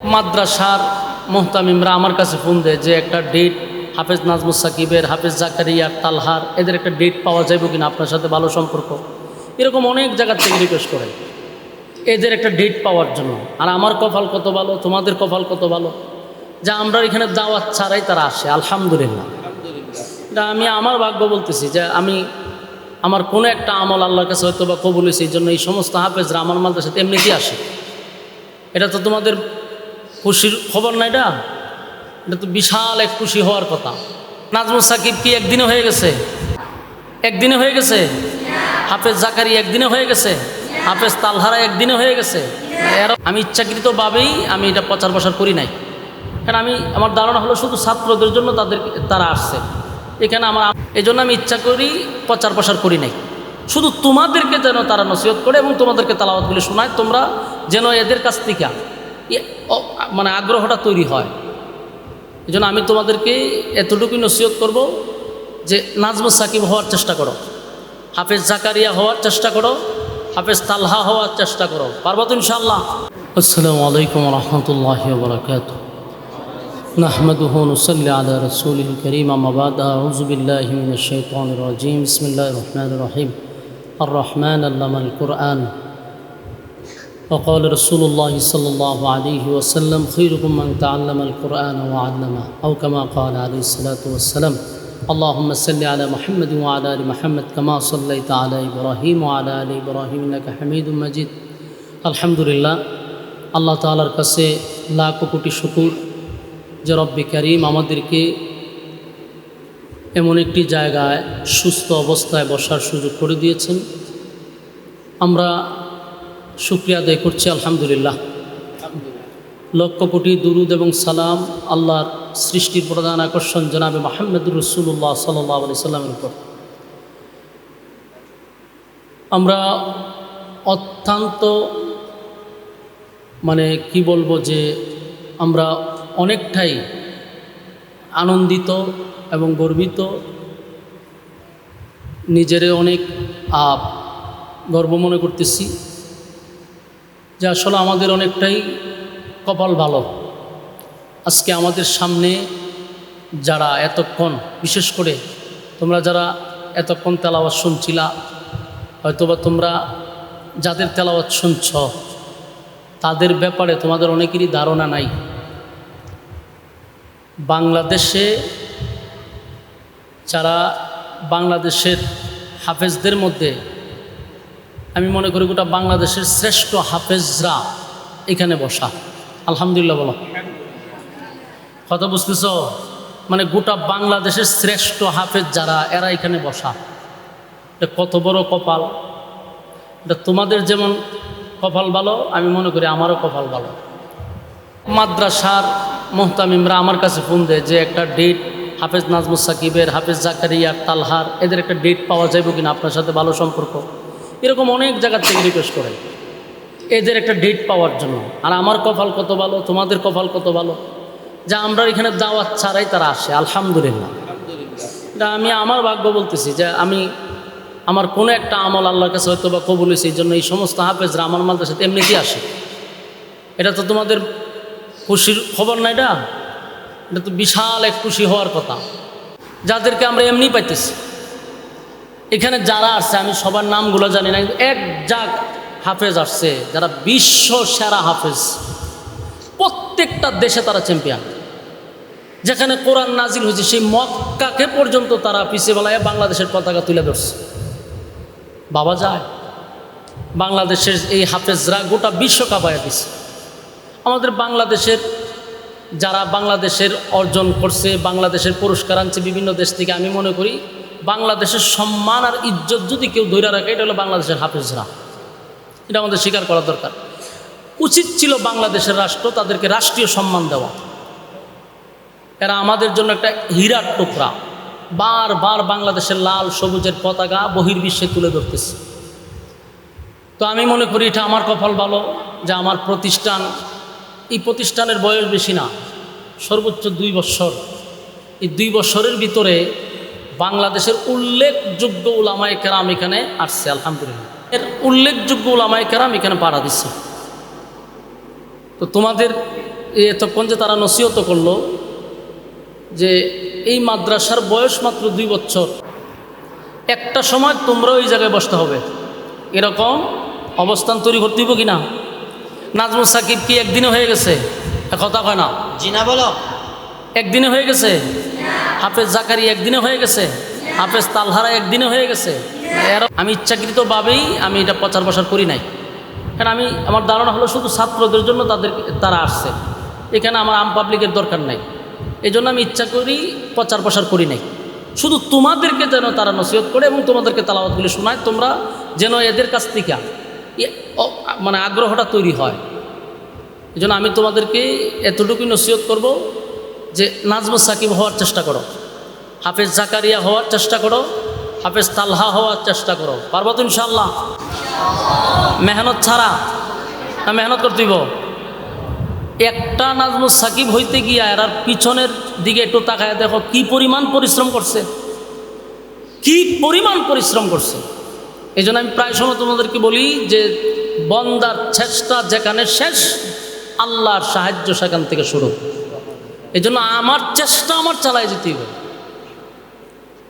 মাদ্রাসার মোহতামিমরা আমার কাছে ফোন দেয় যে একটা ডেট হাফেজ নাজমুস সাকিবের, হাফেজ জাকারিয়া, তালহার, এদের একটা ডেট পাওয়া যাবে কিনা, আপনার সাথে ভালো সম্পর্ক। এরকম অনেক জায়গার থেকে রিকোয়েস্ট করে। এদের একটা ডেট পাওয়ার জন্য। আর আমার কপাল কত ভালো, তোমাদের কপাল কত ভালো? যা আমরা এখানে দাওয়াত ছাড়াই তারা আসে, আলহামদুলিল্লাহ। এটা আমি আমার ভাগ্য বলতেছি যে আমি, আমার কোনো একটা আমল আল্লাহর কাছে হয়তো বা কবুল হয়েছে, এই জন্য এই সমস্ত হাফেজরা আমার মাদ্রাসাতে এমনিতেই আসে। এটা তো তোমাদের খুশির খবর না? এটা এটা তো বিশাল এক খুশি হওয়ার কথা। নাজমুল সাকিব কি একদিনে হয়ে গেছে? একদিনে হয়ে গেছে? হাফেজ জাকারি একদিনে হয়ে গেছে? হাফেজ তালহারা একদিনে হয়ে গেছে? আমি ইচ্ছাকৃতভাবেই আমি এটা প্রচার প্রসার করি নাই। কারণ আমি আমার ধারণা হলো শুধু ছাত্রদের জন্য তাদের তারা আসছে। এখানে আমার এই জন্য আমি ইচ্ছা করি প্রচার প্রসার করি নাই। শুধু তোমাদেরকে যেন তারা নসিহত করে এবং তোমাদেরকে তালাবাতগুলি শোনায়, তোমরা যেন এদের কাছ থেকে মানে আগ্রহটা তৈরি হয় এই জন্য আমি তোমাদেরকে এতটুকুই নসিহত করব যে নাজমুস সাকিব হওয়ার চেষ্টা করো হাফেজ জাকারিয়া হওয়ার চেষ্টা করো হাফেজ তালহা হওয়ার চেষ্টা করো পারবো তো ইনশাল্লাহ আসসালামু আলাইকুম রহমতুল্লাহ বরকাত نحمده ونصلي على رسوله الكريم أما بعد أعوذ بالله من الشيطان الرجيم بسم الله الرحمن الرحيم الرحمن علم القرآن وقال رسول الله صلى الله عليه وسلم خيركم من تعلم القرآن وعلمه أو كما قال عليه الصلاة والسلام اللهم صل على محمد وعلى آل محمد كما صليت على إبراهيم وعلى آل إبراهيم إنك حميد مجيد الحمد لله আল্লাহ তালার কাছে লাখ কোটি শুকুর যে রব্বি করিম আমাদেরকে এমন একটি জায়গায় সুস্থ অবস্থায় বসার সুযোগ করে দিয়েছেন আমরা শুক্রিয়া আদায় করছি, আলহামদুলিল্লাহ। লক্ষ কোটি দুরুদ এবং সালাম আল্লাহর সৃষ্টির প্রধান আকর্ষণ জনাবে মাহমুদুর রসুল্লাহ সাল্লাহ আলি সাল্লামের উপর। আমরা অত্যন্ত মানে কি বলব যে আমরা অনেকটাই আনন্দিত এবং গর্বিত। নিজেরে অনেক গর্ব মনে করতেছি। যে আসলে আমাদের অনেকটাই কপাল ভালো। আজকে আমাদের সামনে যারা এতক্ষণ, বিশেষ করে তোমরা যারা এতক্ষণ তেলাওয়াত শুনছিলা, হয়তোবা তোমরা যাদের তেলাওয়াত শুনছ, তাদের ব্যাপারে তোমাদের অনেকেরই ধারণা নাই। বাংলাদেশে যারা বাংলাদেশের হাফেজদের মধ্যে আমি মনে করি গোটা বাংলাদেশের শ্রেষ্ঠ হাফেজরা এখানে বসা। আলহামদুলিল্লাহ বলো। কথা বুঝতেছ? মানে গোটা বাংলাদেশের শ্রেষ্ঠ হাফেজ যারা, এরা এখানে বসা। এটা কত বড় কপাল। এটা তোমাদের যেমন কপাল ভালো, আমি মনে করি আমারও কপাল ভালো। মাদ্রাসার মোহতামিমরা আমার কাছে ফোন দেয় যে, একটা ডেট হাফেজ নাজমুস সাকিবের, হাফেজ জাকারিয়ার তালহার, এদের একটা ডেট পাওয়া যাবে কিনা? আপনার সাথে ভালো সম্পর্ক। এরকম অনেক জায়গার থেকে রিকোয়েস্ট করে। এদের একটা ডেট পাওয়ার জন্য। আর আমার কপাল কত ভালো, তোমাদের কপাল কত ভালো? যা আমরা এখানে দাওয়াত ছাড়াই তারা আসে, আলহামদুলিল্লাহ। এটা আমি আমার ভাগ্য বলতেছি যে আমি আমার কোনো একটা আমল আল্লাহর কাছে হয়তো বা কবুল হয়েছে, এই জন্য এই সমস্ত হাফেজরা আমার মাদ্রাসাতে এমনিতেই আসে। এটা তো তোমাদের খুশির খবর না এটা? এটা তো বিশাল এক খুশি হওয়ার কথা। যাদেরকে আমরা এমনি পাইতেছি। এখানে যারা আসছে, আমি সবার নামগুলো জানি না এক যাক হাফেজ আসছে, যারা বিশ্ব সেরা হাফেজ। প্রত্যেকটা দেশে তারা চ্যাম্পিয়ন যেখানে কোরআন নাজিল হয়েছে, সেই মক্কাকে পর্যন্ত তারা পিছিয়ে বেলায় বাংলাদেশের পতাকা তুলে ধরছে। বাবা যায়। বাংলাদেশের এই হাফেজরা গোটা বিশ্ব কাঁপায় দিছে আমাদের বাংলাদেশের যারা বাংলাদেশের অর্জন করছে, বাংলাদেশের পুরস্কার আনছে বিভিন্ন দেশ থেকে, আমি মনে করি বাংলাদেশের সম্মান আর ইজ্জত যদি কেউ ধরে রাখে, এটা হলো বাংলাদেশের হাফেজরা। এটা আমাদের স্বীকার করা দরকার। উচিত ছিল বাংলাদেশের রাষ্ট্র তাদেরকে রাষ্ট্রীয় সম্মান দেওয়া। এরা আমাদের জন্য একটা হীরার টুকরা। বারবার বাংলাদেশের লাল, সবুজের পতাকা বহির্বিশ্বে তুলে ধরতেছে। তো আমি মনে করি এটা আমার কপাল ভালো যে আমার প্রতিষ্ঠান, এই প্রতিষ্ঠানের বয়স বেশি না। সর্বোচ্চ দুই বছর। এই দুই বছরের ভিতরে বাংলাদেশের উল্লেখযোগ্য উলামায় কেরাম এখানে আসছে আলহামদুলিল্লাহ। এর উল্লেখযোগ্য উলামায় কেরাম এখানে পাড়া দিচ্ছে। তো তোমাদের এতক্ষণ যে তারা নসিহত করল যে এই মাদ্রাসার বয়স মাত্র দুই বছর একটা সময় তোমরাও ওই জায়গায় বসতে হবে। এরকম অবস্থান তৈরি করতে হইব কি না নাজমুল সাকিব কি একদিনে হয়ে গেছে? কথা কয় না। জিনা বলো। একদিনে হয়ে গেছে? হাফেজ জাকারি একদিনে হয়ে গেছে, হাফেজ তালহারা একদিনে হয়ে গেছে। এর- আমি ইচ্ছাকৃতভাবেই আমি এটা প্রচার প্রসার করি নাই। কারণ আমি, আমার ধারণা হলো শুধু ছাত্রদের জন্য তাদের, তারা আসছে। এখানে আমার আম পাবলিকের দরকার নাই। এই আমি ইচ্ছা করি প্রচার প্রসার করি নাই। শুধু তোমাদেরকে যেন তারা নসিহত করে এবং তোমাদেরকে তালাবাতগুলি শোনায়, তোমরা যেন এদের কাছ থেকে মানে আগ্রহটা তৈরি হয়। এই আমি তোমাদেরকে এতটুকুই নসিহত করব। যে নাজমুস সাকিব হওয়ার চেষ্টা করো। হাফেজ জাকারিয়া হওয়ার চেষ্টা করো, হাফেজ তালহা হওয়ার চেষ্টা করো। পারব তো ইনশাল্লাহ মেহনত ছাড়া না মেহনত হইব একটা নাজমুস সাকিব হইতে গিয়া এর আর পিছনের দিকে একটু তাকায় দেখো, কি পরিমাণ পরিশ্রম করছে। কি পরিমাণ পরিশ্রম করছে। এই জন্য আমি প্রায় সময় তোমাদেরকে বলি যে, বন্দার চেষ্টা যেখানে শেষ, আল্লাহর সাহায্য সেখান থেকে শুরু। এই জন্য আমার চেষ্টা আমার চালাই যেতে হবে।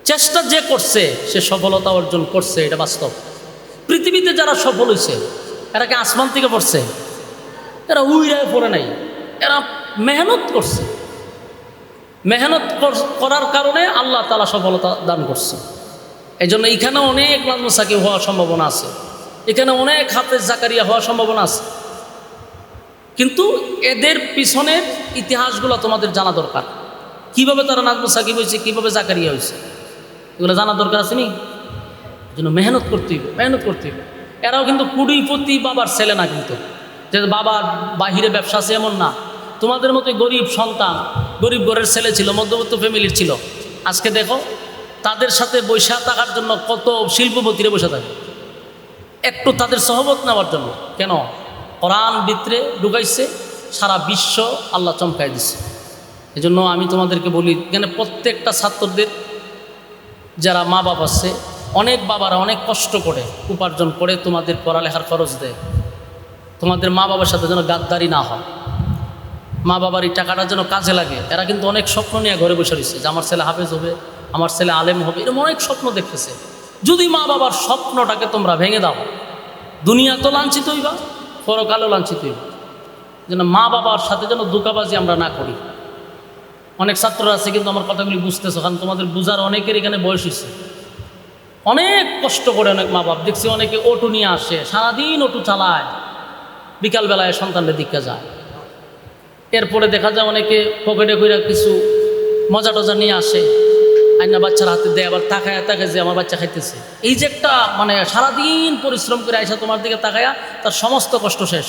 চেষ্টা যে করছে, সে সফলতা অর্জন করছে, এটা বাস্তব। পৃথিবীতে যারা সফল হয়েছে এরা কি আসমান থেকে পড়ছে? এরা উইরায় পড়ে নাই। এরা মেহনত করছে। মেহনত কর- করার কারণে আল্লাহ তালা সফলতা দান করছে। এই জন্য এখানে অনেক নাজমুল সাকিব হওয়ার সম্ভাবনা আছে। এখানে অনেক হাফেজ জাকারিয়া হওয়ার সম্ভাবনা আছে। কিন্তু এদের পিছনের ইতিহাসগুলো তোমাদের জানা দরকার। কীভাবে তারা নাজমুল সাকিব হয়েছে, কীভাবে জাকারিয়া হয়েছে, এগুলো জানা দরকার আছে নি? জন্য মেহনত করতে হইবে মেহনত করতে হইবে এরাও কিন্তু কুড়িপতি বাবার ছেলে না কিন্তু। যে বাবার বাহিরে ব্যবসা আছে এমন না। তোমাদের মতো গরিব সন্তান, গরিব ঘরের ছেলে ছিল, মধ্যবিত্ত ফ্যামিলির ছিল। আজকে দেখো, তাদের সাথে বৈশা থাকার জন্য কত শিল্পপতিরে বসে থাকে। একটু তাদের সহবত নেওয়ার জন্য। কেন? কোরআন ভিতরে ঢুকাইছে, সারা বিশ্ব আল্লাহ চমকাই দিছে। এই জন্য আমি তোমাদেরকে বলি, এখানে প্রত্যেকটা ছাত্রদের, যারা মা বাবা আছে, অনেক বাবারা অনেক কষ্ট করে, উপার্জন করে তোমাদের পড়ালেখার খরচ দেয়। তোমাদের মা বাবার সাথে যেন গাদ্দারি না হয়। মা বাবার এই টাকাটা যেন কাজে লাগে। এরা কিন্তু অনেক স্বপ্ন নিয়ে ঘরে বসে রয়েছে যে আমার ছেলে হাফেজ হবে, আমার ছেলে আলেম হবে, এরকম অনেক স্বপ্ন দেখতেছে। যদি মা বাবার স্বপ্নটাকে তোমরা ভেঙে দাও, দুনিয়া তো লাঞ্ছিত হইবা পরকালও লাঞ্ছিত যেন মা বাবার সাথে যেন দুকাবাজি আমরা না করি। অনেক ছাত্ররা আছে, কিন্তু আমার কথাগুলি বুঝতেছো, কারণ তোমাদের বুঝার অনেকের এখানে বয়স হয়েছে অনেক কষ্ট করে অনেক মা বাপ। দেখছি অনেকে অটো নিয়ে আসে, সারাদিন অটো চালায়, বিকালবেলায় সন্তানদের দিকে যায়। এরপরে দেখা যায় অনেকে পকেটে করে কিছু মজা টজা নিয়ে আসে। আইনা বাচ্চার হাতে দেয়, আবার তাকায় তাকায় যে আমার বাচ্চা খাইতেছে। এই যে একটা মানে সারাদিন পরিশ্রম করে আইসা তোমার দিকে তাকায়া, তার সমস্ত কষ্ট শেষ।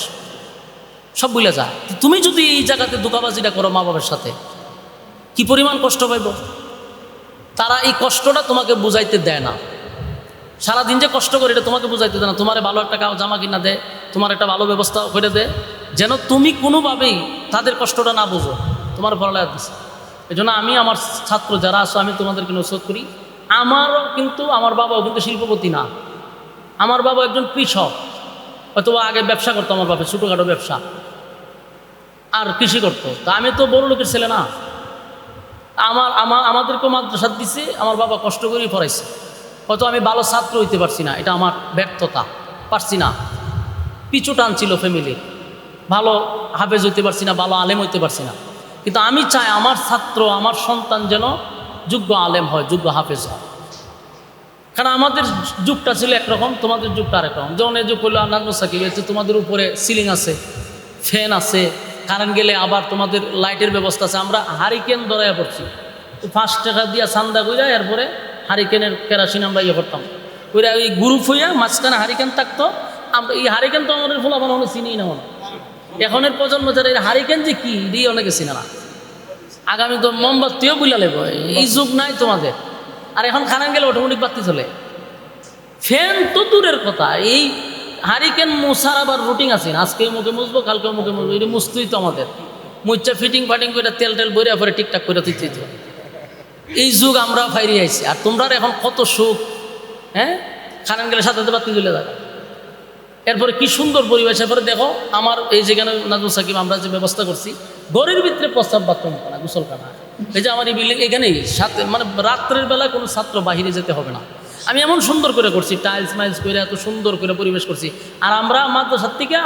সব ভুলে যায় তো তুমি যদি এই জায়গাতে দোকাবাজিটা করো মা বাবার সাথে, কি পরিমাণ কষ্ট পাইব? তারা এই কষ্টটা তোমাকে বুঝাইতে দেয় না। সারাদিন যে কষ্ট করে এটা তোমাকে বুঝাইতে দেয় না। তোমার ভালো একটা কাউ জামা কিনা দেয় তোমার একটা ভালো ব্যবস্থা করে দেয় যেন তুমি কোনোভাবেই তাদের কষ্টটা না বুঝো। তোমার পড়ালেখা দিচ্ছে এই জন্য আমি আমার ছাত্র যারা আছো, আমি তোমাদেরকে নসত করি। আমারও কিন্তু, আমার বাবাও কিন্তু শিল্পপতি না। আমার বাবা একজন কৃষক। হয়তো আগে ব্যবসা করতো আমার বাবা ছোটোখাটো ব্যবসা। আর কৃষি করতো। তা আমি তো বড় লোকের ছেলে না। আমার আমার, আমাদেরকে মাদ্রাসা দিছে, আমার বাবা কষ্ট করেই পড়াইছে। হয়তো আমি ভালো ছাত্র হইতে পারছি না, এটা আমার ব্যর্থতা। পারছি না। পিছু টানছিল ফ্যামিলি ভালো হাফেজ হইতে পারছি না, ভালো আলেম হইতে পারছি না। কিন্তু আমি চাই আমার ছাত্র, আমার সন্তান যেন যোগ্য আলেম হয়, যোগ্য হাফেজ হয়। কারণ আমাদের যুগটা ছিল একরকম, তোমাদের যুগটা আরেক রকম যেমন এই যুগ হলো নাজমুল সাকিব এই তোমাদের উপরে সিলিং আছে ফ্যান আছে কারেন্ট গেলে আবার তোমাদের লাইটের ব্যবস্থা আছে। আমরা হারিকেন ধরাইয়া পড়ছি। পাঁচ টাকা দিয়া চান্দা কইরা এরপরে হারিকেনের কেরাসিন আমরা ইয়ে করতাম। ওইরা ওই গ্রুপ হইয়া মাঝখানে হারিকেন থাকতো। আমরা এই হারিকেন তো আমাদের ফুল আমার চিনি না। এখনের প্রজন্ম যারা এই হারিকেন যে কি দিয়ে অনেকে না আগামী তো মোমবাতিও বুলা লেব, এই যুগ নাই তোমাদের। আর এখন খানান গেলে অটোমেটিক বাতি চলে। ফ্যান তো দূরের কথা, এই হারিকেন মুসার আবার রুটিন আছে আজকে মুখে মুছবো কালকে মুখে মুছবো, এটা মুছতেই তো আমাদের। মুচ্চা ফিটিং ফাটিং করে তেল টেল বইরা পরে ঠিকঠাক করে দিতে দিতে এই যুগ আমরা ফাইরি আইছি। আর তোমরা এখন কত সুখ হ্যাঁ? খানান গেলে সাথে বাতি চলে থাকা এরপরে কি সুন্দর পরিবেশ, এরপরে দেখো আমার এই যেখানে নাজমুল সাকিব, আমরা যে ব্যবস্থা করছি গড়ের ভিতরে প্রস্তাব বাথরুম করা, গোসলখানা। এই যে আমার এই বিল্ডিং এখানেই, সাথে মানে রাত্রের বেলায় কোনো ছাত্র বাহিরে যেতে হবে না। আমি এমন সুন্দর করে করছি টাইলস মাইলস করে এত সুন্দর করে পরিবেশ করছি। আর আমরা মাদ্রাসার থেকে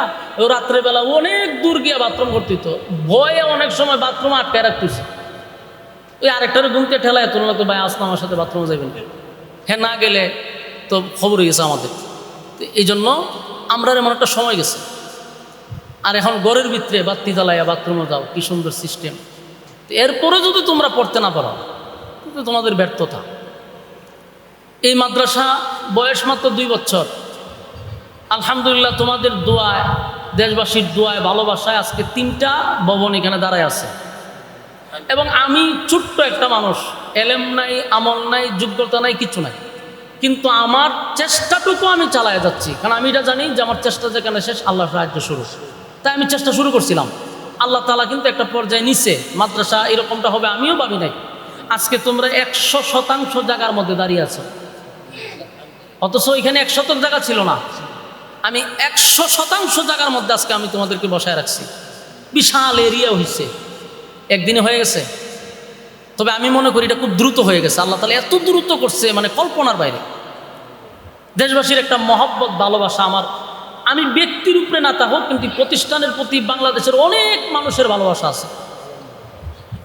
ও রাত্রের বেলা অনেক দূর গিয়ে বাথরুম করতে হতো ভয়ে অনেক সময় বাথরুম আটকে রাখতেছি। ওই আরেকটার ঘুমতে ঠেলায় তুলনা তো ভাই আসলাম আমার সাথে বাথরুমে যাবেন হ্যাঁ না গেলে তো খবর হয়ে গেছে আমাদের। তো এই জন্য আমরা এমন একটা সময় গেছে। আর এখন ঘরের ভিতরে বাত্তি জ্বালাইয়া বাথরুমে যাও, কি সুন্দর সিস্টেম এরপরে যদি তোমরা পড়তে না পারো তো তোমাদের ব্যর্থতা। এই মাদ্রাসা বয়স মাত্র দুই বছর। আলহামদুলিল্লাহ তোমাদের দোয়ায়, দেশবাসীর দোয়ায়, ভালোবাসায় আজকে তিনটা ভবন এখানে দাঁড়ায় আছে। এবং আমি ছোট্ট একটা মানুষ, এলেম নাই, আমল নাই, যোগ্যতা নাই, কিছু নাই। কিন্তু আমার চেষ্টাটুকু আমি চালায় যাচ্ছি। কারণ আমি এটা জানি যে আমার চেষ্টা যেখানে শেষ আল্লাহ সাহায্য শুরু। তাই আমি চেষ্টা শুরু করছিলাম। আল্লাহ তালা কিন্তু একটা পর্যায়ে নিচে মাদ্রাসা এরকমটা হবে আমিও ভাবি নাই। আজকে তোমরা একশো শতাংশ জায়গার মধ্যে দাঁড়িয়ে আছো। অথচ এখানে এক শতক জায়গা ছিল না। আমি একশো শতাংশ জায়গার মধ্যে আজকে আমি তোমাদেরকে বসায় রাখছি। বিশাল এরিয়া হয়েছে একদিনে হয়ে গেছে। তবে আমি মনে করি এটা খুব দ্রুত হয়ে গেছে। আল্লাহ তালা এত দ্রুত করছে মানে কল্পনার বাইরে। দেশবাসীর একটা মহব্বত, ভালোবাসা আমার। আমি ব্যক্তির উপরে না তা হোক, কিন্তু প্রতিষ্ঠানের প্রতি বাংলাদেশের অনেক মানুষের ভালোবাসা আছে।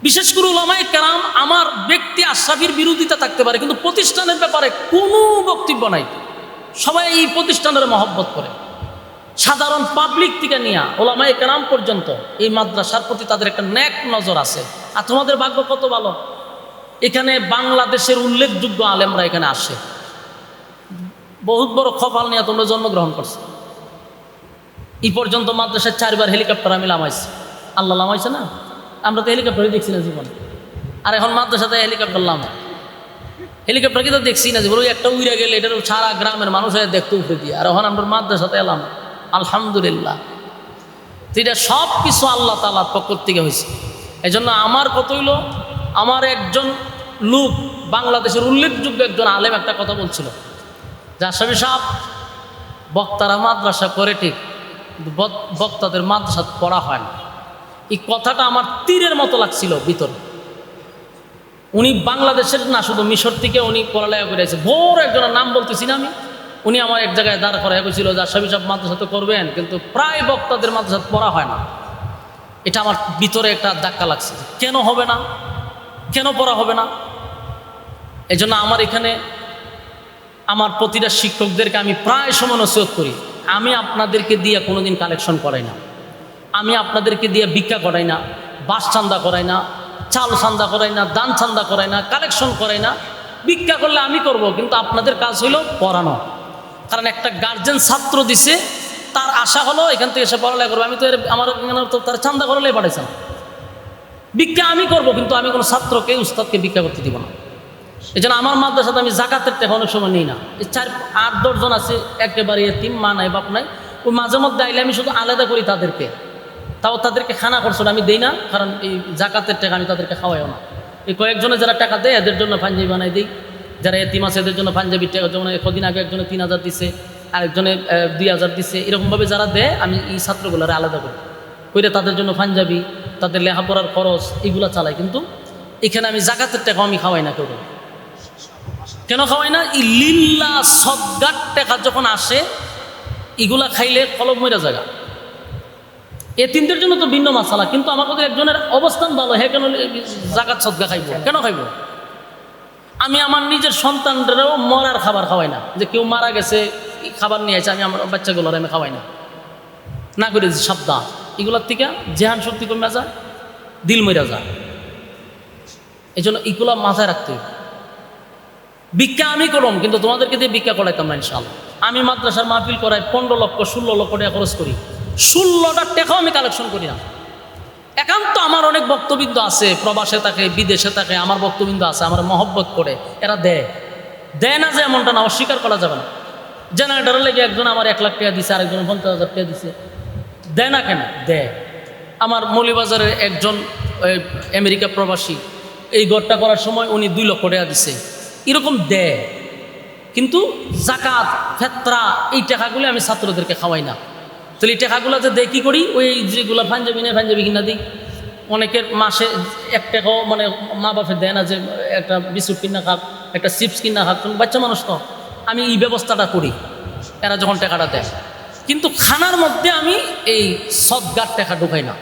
বিশেষ করে ওলামাই কেরাম আমার ব্যক্তি আশরাফির বিরোধিতা থাকতে পারে, কিন্তু প্রতিষ্ঠানের ব্যাপারে কোনো বক্তব্য নাই। সবাই এই প্রতিষ্ঠানের মহব্বত করে। সাধারণ পাবলিক থেকে নিয়ে ওলামাই কেরাম পর্যন্ত এই মাদ্রাসার প্রতি তাদের একটা ন্যাক নজর আছে। আর তোমাদের ভাগ্য কত ভালো? এখানে বাংলাদেশের উল্লেখযোগ্য আলেমরা এখানে আসে। বহুত বড় খপাল নিয়ে তোমরা জন্মগ্রহণ করছ। এই পর্যন্ত মাদ্রাসায় চারবার হেলিকপ্টার আমি লামাইছি আল্লাহ লামাইছে না? আমরা তো হেলিকপ্টারই দেখছি না জীবনে। আর এখন মাদ্রাসাতে হেলিকপ্টার লামাই হেলিকপ্টার কিন্তু দেখছি না জীবন, ওই একটা উইরা গেলে এটার সারা গ্রামের মানুষ দেখতে উঠে দিয়ে। আর এখন আমরা মাদ্রাসাতে এলাম। আলহামদুলিল্লাহ। তো এটা সব কিছু আল্লাহ তালার পক্ষ থেকে হয়েছে। এই জন্য আমার কত হইল, আমার একজন লোক, বাংলাদেশের উল্লেখযোগ্য একজন আলেম একটা কথা বলছিল। যে আসামি বক্তারা মাদ্রাসা করে ঠিক বক্তাদের মাদ্রাসা পড়া হয় না। এই কথাটা আমার তীরের মতো লাগছিল ভিতরে। উনি বাংলাদেশের না, শুধু মিশর থেকে উনি পড়ালেখা করে আছে বড় একজনের নাম বলতেছি না আমি। উনি আমার এক জায়গায় দাঁড় করা হয়েছিল যে আসামি সাহেব মাদ্রাসাতে করবেন, কিন্তু প্রায় বক্তাদের মাদ্রাসাতে পড়া হয় না। এটা আমার ভিতরে একটা ধাক্কা লাগছে। কেন হবে না? কেন পড়া হবে না? এই জন্য আমার এখানে আমার প্রতিটা শিক্ষকদেরকে আমি প্রায় সময় নসিহত করি, আমি আপনাদেরকে দিয়ে কোনোদিন কালেকশন করাই না। আমি আপনাদেরকে দিয়ে ভিক্ষা করাই না, বাস চান্দা করাই না, চাল চান্দা করাই না, দান চান্দা করাই না কালেকশন করাই না। ভিক্ষা করলে আমি করব, কিন্তু আপনাদের কাজ হইল পড়ানো। কারণ একটা গার্জেন ছাত্র দিছে তার আশা হলো এখান থেকে এসে পড়ালেখা করব। আমি তো এর আমার তো তার চান্দা করলে পাঠাইছে না। ভিক্ষা আমি করব, কিন্তু আমি কোনো ছাত্রকে, উস্তাদকে ভিক্ষা করতে দিব না। এই জন্য আমার মাদ্রাসাতে আমি জাকাতের টাকা অনেক সময় নিই না। এই চার, আট দশজন আছে, একেবারে তিন মা নাই, বাপ নাই। ওই মাঝে মধ্যে আইলে আমি শুধু আলাদা করি তাদেরকে। তাও তাদেরকে খানা খরচ আমি দেই না, কারণ এই জাকাতের টাকা আমি তাদেরকে খাওয়াইও না। এই কয়েকজনে যারা টাকা দেয়, এদের জন্য পাঞ্জাবি বানাই দিই। যারা এতিম আছে, এদের জন্য পাঞ্জাবি টাকা, যেমন কদিন আগে একজনে তিন হাজার দিছে। আরেকজনে দুই হাজার দিছে, এরকমভাবে যারা দেয়, আমি এই ছাত্রগুলোর আলাদা করি। করে তাদের জন্য পাঞ্জাবি, তাদের লেখাপড়ার খরচ এগুলো চালাই। কিন্তু এখানে আমি জাকাতের টাকা আমি খাওয়াই না কেউ। কেন খাওয়াই না? এই লিল্লা সদ্গার টাকা যখন আসে, এগুলা খাইলে কলম মইরা জায়গা এ তিনটের জন্য তো ভিন্ন মাসালা, কিন্তু আমার কাছে একজনের অবস্থান ভালো হ্যাঁ কেন জাগাত সদ্গা খাইব? কেন খাইব? আমি আমার নিজের সন্তানদেরও মরার খাবার খাওয়াই না। যে কেউ মারা গেছে খাবার নিয়ে আছে আমি আমার বাচ্চাগুলোর আমি খাওয়াই না। না করে সাবধান। এগুলোর থেকে জেহান শক্তি কমে যায়, দিল মইরা যায়। এই জন্য এগুলো মাথায় রাখতে হবে। ভিক্ষা আমি করম, কিন্তু তোমাদেরকে দিয়ে ভিক্ষা করাইতাম না ইনশাল্লাহ আমি মাদ্রাসার মাহফিল করাই পনেরো লক্ষ, ষোলো লক্ষ টাকা খরচ করি। ষোলোটা টাকাও আমি কালেকশন করি না। একান্ত আমার অনেক বক্তবিন্দ আছে, প্রবাসে থাকে, বিদেশে থাকে, আমার বক্তবিন্দ আছে, আমার মহব্বত করে, এরা দেয়। দেয় না যে এমনটা না, অস্বীকার করা যাবে না। জেনারেটারের লেগে একজন আমার এক লাখ টাকা দিছে, আরেকজন পঞ্চাশ হাজার টাকা দিছে। দেয় না কেন? দেয়। আমার মৌলিবাজারের একজন আমেরিকা প্রবাসী, এই ঘরটা করার সময় উনি দুই লক্ষ টাকা দিছে। এরকম দেয়। কিন্তু জাকাত, ফেতরা, এই টাকাগুলো আমি ছাত্রদেরকে খাওয়াই না। তাহলে এই টাকাগুলো যে দেয় কী করি? ওই যেগুলো পাঞ্জাবি নেই পাঞ্জাবি কিনা দিই। অনেকের মাসে এক টাকাও মানে মা বাপে দেয় না যে একটা বিস্কুট কিনা খাক, একটা চিপস কিনা খাক। বাচ্চা মানুষ তো। আমি এই ব্যবস্থাটা করি। এরা যখন টাকাটা দেয়। কিন্তু খানার মধ্যে আমি এই সদগার টাকা ঢুকাই না।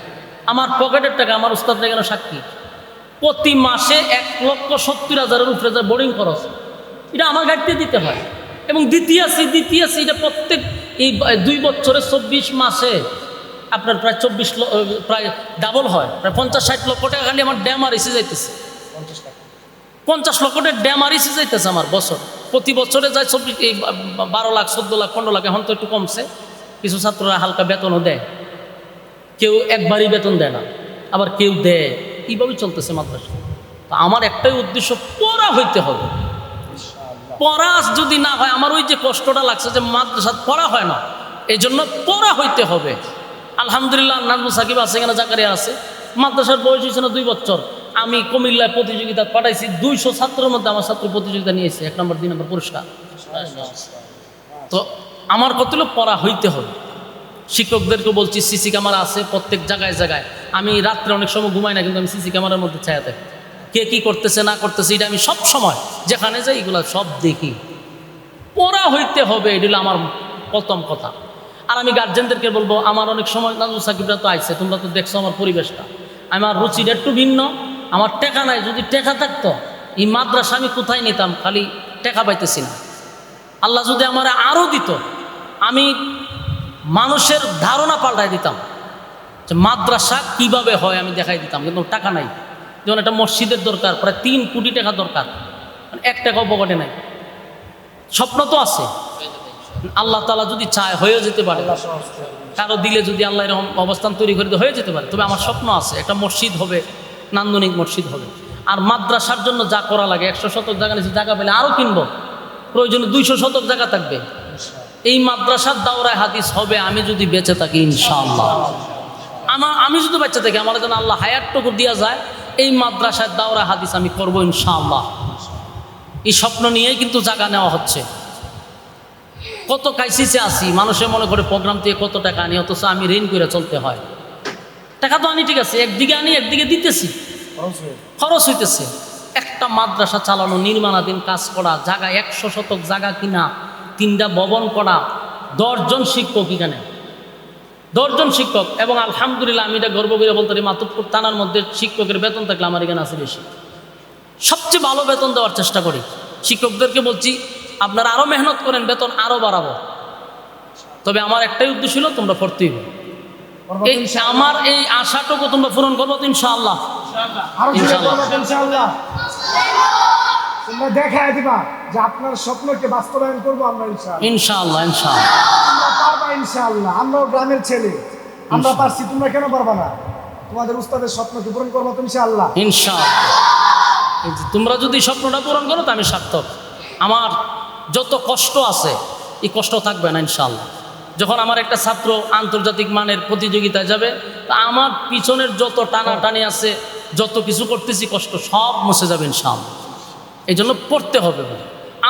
আমার পকেটের টাকা, আমার উস্তাদ কেন সাক্ষী? প্রতি মাসে এক লক্ষ সত্তর হাজারের উপরে যা বোর্ডিং খরচ, এটা আমার গাড়িতে দিতে হয়। এবং দ্বিতীয়াসি দ্বিতীয়াসি এটা প্রত্যেক এই দুই বছরের চব্বিশ মাসে আপনার প্রায় চব্বিশ প্রায় ডাবল হয়। প্রায় পঞ্চাশ ষাট লক্ষ টাকা খালি আমার ড্যাম আর এসে যাইতেছে। পঞ্চাশ টাকা ড্যাম আর এসে যাইতেছে আমার বছর। প্রতি বছরে যায় চব্বিশ এই বারো লাখ চোদ্দ লাখ পনেরো লাখ এখন তো একটু কমছে। কিছু ছাত্ররা হালকা বেতনও দেয়। কেউ একবারই বেতন দেয় না আবার কেউ দেয়। এইভাবেই চলতেছে মাদ্রাসা। তো আমার একটাই উদ্দেশ্য পড়া হইতে হবে। পড়া যদি না হয় আমার ওই যে কষ্টটা লাগছে যে মাদ্রাসা পড়া হয় না এই জন্য পড়া হইতে হবে। আলহামদুলিল্লাহ নাজমুল সাকিব আছে এখানে জাকারিয়া আছে। মাদ্রাসার বয়স হয়েছে না দুই বছর। আমি কুমিল্লায় প্রতিযোগিতা পাঠাইছি, দুইশো ছাত্রের মধ্যে আমার ছাত্র প্রতিযোগিতা নিয়েছে, এক নম্বর, দুই নম্বর পুরস্কার। তো আমার কত পড়া হইতে হবে। শিক্ষকদেরকে বলছি, সিসি ক্যামেরা আছে প্রত্যেক জায়গায় জায়গায়। আমি রাত্রে অনেক সময় ঘুমাই না, কিন্তু আমি সিসি ক্যামেরার মধ্যে ছায়া থাকি। কে কি করতেছে, না করতেছে, এটা আমি সব সময় যেখানে যাই, এগুলো সব দেখি। পড়া হইতে হবে, এটা হলো আমার প্রথম কথা। আর আমি গার্জেনদেরকে বলব, আমার অনেক সময় নাজু সাকিবরা তো আইছে, তোমরা তো দেখছ আমার পরিবেশটা। আমার রুচিটা একটু ভিন্ন আমার টেকা নাই যদি টেকা থাকতো এই মাদ্রাসা আমি কোথায় নিতাম? খালি টেকা পাইতেছি না আল্লাহ যদি আমার আরও দিত আমি মানুষের ধারণা পাল্টাই দিতাম যে মাদ্রাসা কীভাবে হয় আমি দেখাই দিতাম কিন্তু টাকা নাই। যেমন একটা মসজিদের দরকার প্রায় তিন কোটি টাকা দরকার। মানে এক টাকাও পকেটে নাই। স্বপ্ন তো আছে। আল্লাহ তালা যদি চায় হয়েও যেতে পারে। কারও দিলে যদি আল্লাহ এরকম অবস্থান তৈরি করে হয়ে যেতে পারে। তবে আমার স্বপ্ন আছে একটা মসজিদ হবে। নান্দনিক মসজিদ হবে। আর মাদ্রাসার জন্য যা করা লাগে, একশো শতক জায়গা নিচে জায়গা পেলে আরও কিনবো। প্রয়োজনে দুইশো শতক জায়গা থাকবে। এই মাদ্রাসার দাওরায় হাদিস হবে, আমি যদি বেঁচে থাকি, ইনশাআল্লাহ। আমার আমি যদি বেঁচে থাকি, আমার যেন আল্লাহ হায়ারটুকু দেওয়া যায়, এই মাদ্রাসার দাওরা হাদিস আমি করব, ইনশাআল্লাহ। এই স্বপ্ন নিয়েই কিন্তু জায়গা নেওয়া হচ্ছে। কত কাইসিসে আসি মানুষে মনে করে প্রোগ্রাম থেকে কত টাকা আনি, অথচ আমি ঋণ করে চলতে হয়। টাকা তো আনি, ঠিক আছে, একদিকে আনি, একদিকে দিতেছি। খরচ হইতেছে। একটা মাদ্রাসা চালানো নির্মাণাধীন কাজ করা জায়গা একশো শতক জায়গা কিনা তিনটা ভবন করা দশজন শিক্ষক এখানে। দশজন শিক্ষক এবং আলহামদুলিল্লাহ আমি এটা গর্ব করে বলতে পারি থানার মধ্যে শিক্ষকের বেতন থাকলে আমার এখানে আছে বেশি। সবচেয়ে ভালো বেতন দেওয়ার চেষ্টা করি। শিক্ষকদেরকে বলছি আপনারা আরও মেহনত করেন বেতন আরও বাড়াবো। তবে আমার একটাই উদ্দেশ্য ছিল তোমরা পড়তেই হবে। এই আমার এই আশাটুকু তোমরা পূরণ করব তো ইনশাআল্লাহ। আরও ইনশাআল্লাহ। তোমরা দেখায় দিবা যে আপনার স্বপ্নকে বাস্তবায়ন করব আমরা ইনশাআল্লাহ। ইনশাআল্লাহ ইনশাআল্লাহ। আমরা পারবা ইনশাআল্লাহ। আমরাও গ্রামের ছেলে। আমরা পারছি তোমরা কেন পারবা না? তোমাদের উস্তাদের স্বপ্নকে পূরণ করব তো ইনশাআল্লাহ। ইনশাআল্লাহ। তোমরা যদি স্বপ্নটা পূরণ করো তো আমি সার্থক। আমার যত কষ্ট আছে এই কষ্ট থাকবে না ইনশাআল্লাহ। যখন আমার একটা ছাত্র আন্তর্জাতিক মানের প্রতিযোগিতায় যাবে তা আমার পিছনের যত টানাটানি আছে যত কিছু করতেছি, কষ্ট সব মুছে যাবেন ইনশাআল্লাহ। এই জন্য পড়তে হবে ভাই।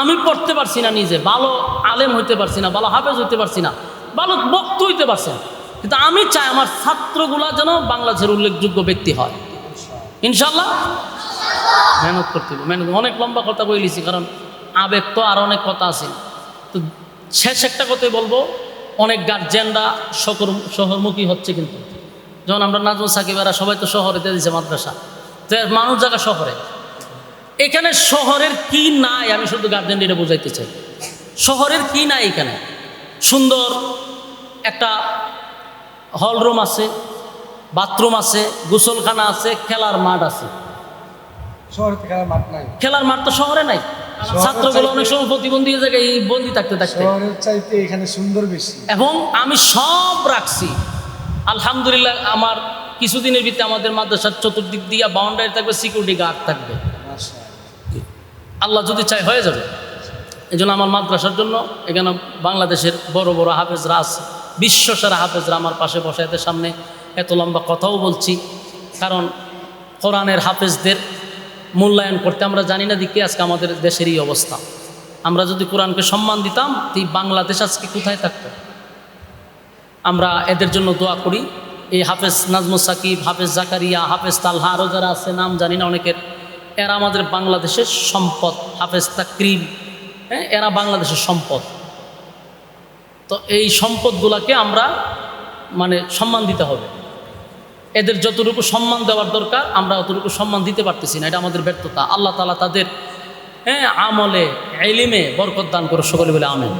আমি পড়তে পারছি না নিজে, ভালো আলেম হইতে পারছি না, ভালো হাফেজ হইতে পারছি না, ভালো বক্ত হইতে পারছি না। কিন্তু আমি চাই আমার ছাত্রগুলা যেন বাংলাদেশের উল্লেখযোগ্য ব্যক্তি হয়। ইনশাল্লাহ মেহনত করতে হবে, মেহনত অনেক লম্বা কথা বলেছি কারণ আবেগ তো আর অনেক কথা আছে। তো শেষ একটা কথাই বলব, অনেক গার্জেনরা শহর শহরমুখী হচ্ছে কিন্তু। যেমন আমরা নাজমুল সাকিবেরা সবাই তো শহরে দিয়ে দিচ্ছে মাদ্রাসা। তো মানুষ জায়গা শহরে এখানে শহরের কি নাই আমি শুধু গার্জেন এটা বোঝাইতে চাই। শহরের কি নাই এখানে? সুন্দর একটা হল রুম আছে বাথরুম আছে গোসলখানা আছে খেলার মাঠ আছে। খেলার মাঠ তো শহরে নাই। ছাত্রগুলো অনেক সময় প্রতিবন্ধী জায়গায় বন্দি থাকতে থাকতে। চাইতে এখানে সুন্দর বেশি। এবং আমি সব রাখছি। আলহামদুলিল্লাহ আমার কিছুদিনের ভিতরে আমাদের মাদ্রাসার চতুর্দিক দিয়ে বাউন্ডারি থাকবে সিকিউরিটি গার্ড থাকবে। আল্লাহ যদি চাই হয়ে যাবে। এই জন্য আমার মাদ্রাসার জন্য এখানে বাংলাদেশের বড় বড় হাফেজরা আছে বিশ্বসেরা হাফেজরা আমার পাশে বসে এদের সামনে। এত লম্বা কথাও বলছি কারণ কোরআনের হাফেজদের মূল্যায়ন করতে আমরা জানি না দিকে আজকে আমাদের দেশের এই অবস্থা। আমরা যদি কোরআনকে সম্মান দিতাম এই বাংলাদেশ আজকে কোথায় থাকতো? আমরা এদের জন্য দোয়া করি। এই হাফেজ নাজমুস সাকিব, হাফেজ জাকারিয়া, হাফেজ তালহা আরও যারা আছে, নাম জানি না অনেকের। এরা আমাদের বাংলাদেশের সম্পদ। হাফেজ তাকরিম হ্যাঁ এরা বাংলাদেশের সম্পদ। তো এই সম্পদগুলোকে আমরা মানে সম্মান দিতে হবে। এদের যতটুকু সম্মান দেওয়ার দরকার, আমরা অতটুকু সম্মান দিতে পারতেছি না। এটা আমাদের ব্যর্থতা। আল্লাহ তালা তাদের হ্যাঁ আমলে, এলিমে বরকত দান করে সকলে বলে আমেন।